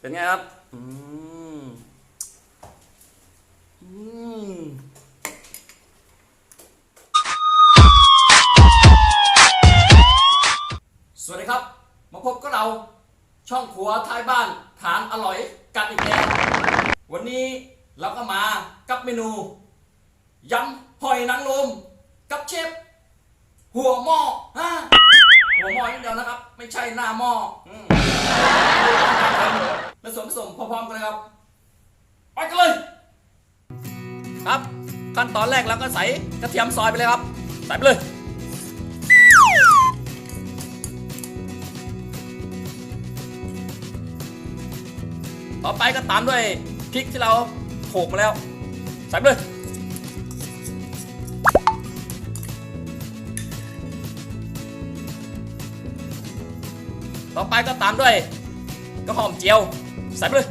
เป็นไงครับอืมอืมสวัสดีครับ มาพบกับเราช่องครัวท้ายบ้านทานอร่อยกันอีกแล้ววันนี้เราก็มากับเมนูยำหอยนางรมกับเชฟหัวหม้อฮะหัวหม้ออย่างเดียวนะครับ ไม่ใช่หน้าหม้ออืม และส่วนผสมพร้อมๆกันเลยครับ ไปกันเลย ครับขั้นตอนแรกเราก็ใส่กระเทียมซอยไปเลยครับ ใส่ไปเลย ต่อไปก็ตามด้วยพริกที่เราโขกมาแล้ว ใส่ไปเลยต่อไปก็ตามด้วยกระหอมเจียว ใส่ไปเลย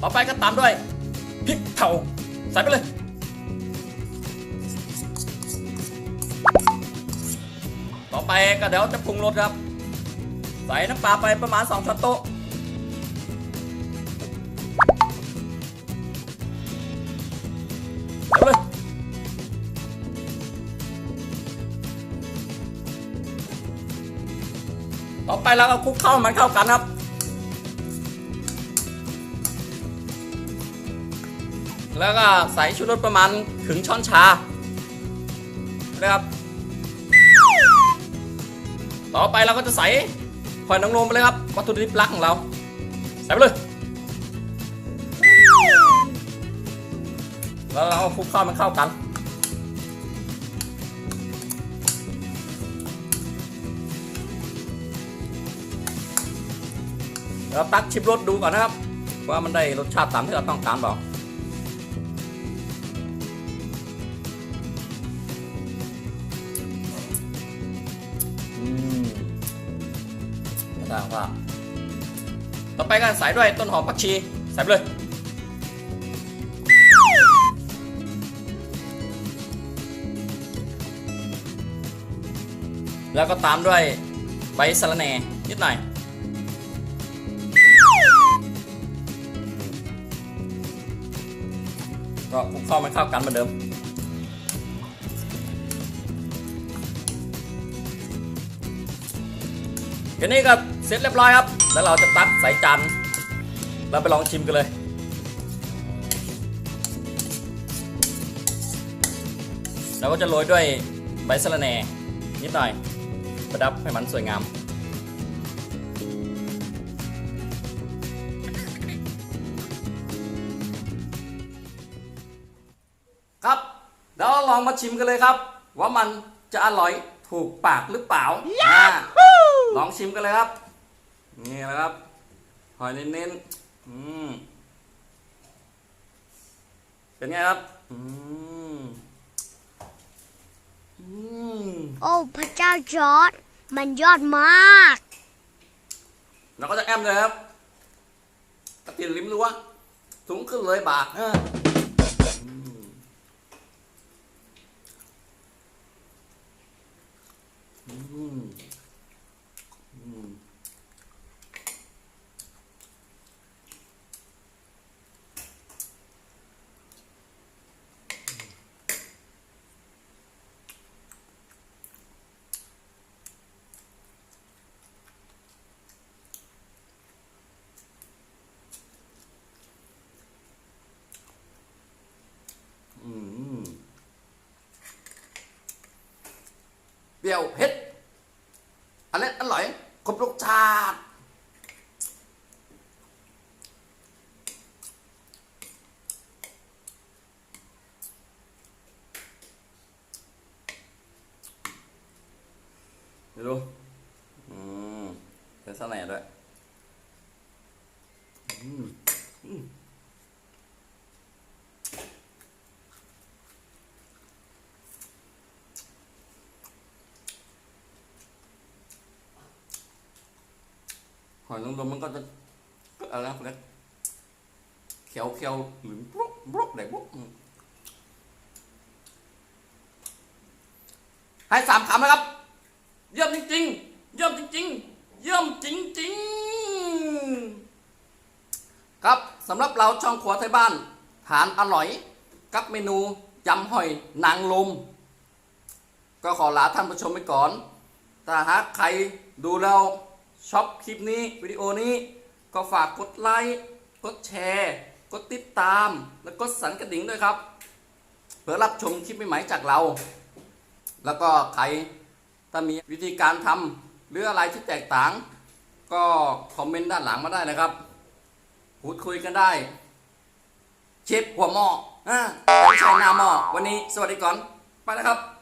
ต่อไปก็ตามด้วยพริกเผาใส่ไปเลย ต่อไปก็เดี๋ยวจะปรุงรสครับ ใส่น้ำปลาไปประมาณ 2ช้อนโต๊ะเอาเลย ต่อไปเราก็คลุกเข้ามันเข้ากันครับ แล้วก็ใส่ชูรสประมาณถึงช้อนชานะครับ ต่อไปเราก็จะใส่หอยนางรมไปเลยครับวัตถุดิบหลักของเรา ใส่ไปเลยแล้วเราคลุกเข้ามันเข้ากัน เราตักชิมรสดูก่อนนะครับ ว่ามันได้รสชาติตามที่เราต้องการเปล่าอืมไม่ต่างว่าต่อไปก็ใส่ด้วยต้นหอมผักชีใส่ไปเลยแล้วก็ตามด้วยใบสะระแหน่นิดหน่อย ก็คลุกเข้ามันเข้ากันเหมือนเดิมแค่นี้ก็เสร็จเรียบร้อยครับ แล้วเราจะตักใส่จานเราไปลองชิมกันเลยเราก็จะโรยด้วยใบสะระแหน่นิดหน่อย ประดับให้มันสวยงาม เดี๋ยวเราลองมาชิมกันเลยครับ ว่ามันจะอร่อยถูกปากหรือเปล่าอ่าลองชิมกันเลยครับ นี่นะครับ หอยเน้นๆอืมเป็นไงครับ อืมอืมโอ้พระเจ้าจอร์ดมันยอดมาก เราก็จะแอมเลยครับตะกินลิ้มรั้วถุงขึ้นเลยบากอ่าอืมอืมอืม อืม เปรี้ยวเผ็ดอันนี้อร่อยครบรสชาติเดี๋ยวดูอืมเป็นสแหน่ด้วยอืมอืม อยนางรมมันก็จะก็อะไรนะเขียวเขียวหรือบลุกบลุกไหนบลุกอืมให้สามคำนะครับ เยี่ยมจริงๆ เยี่ยมจริงๆ เยี่ยมจริงๆ ครับสำหรับเราช่องครัวไทยบ้านทานอร่อย กับเมนูยำหอยนางลม ก็ขอลาท่านผู้ชมไปก่อนถ้าหากใครดูแล้ว ชอบคลิปนี้วิดีโอนี้ก็ฝากกดไลค์กดแชร์ กดติดตาม และกดสั่นกระดิ่งด้วยครับ เพื่อรับชมคลิปใหม่ๆจากเรา แล้วก็ใครถ้ามีวิธีการทำหรืออะไรที่แตกต่าง ก็คอมเมนต์ด้านหลังมาได้นะครับพูดคุยกันได้ เชฟหัวหม้ออ่าไม่ใช่หน้าหม้อวันนี้สวัสดีก่อน ไปแล้วครับ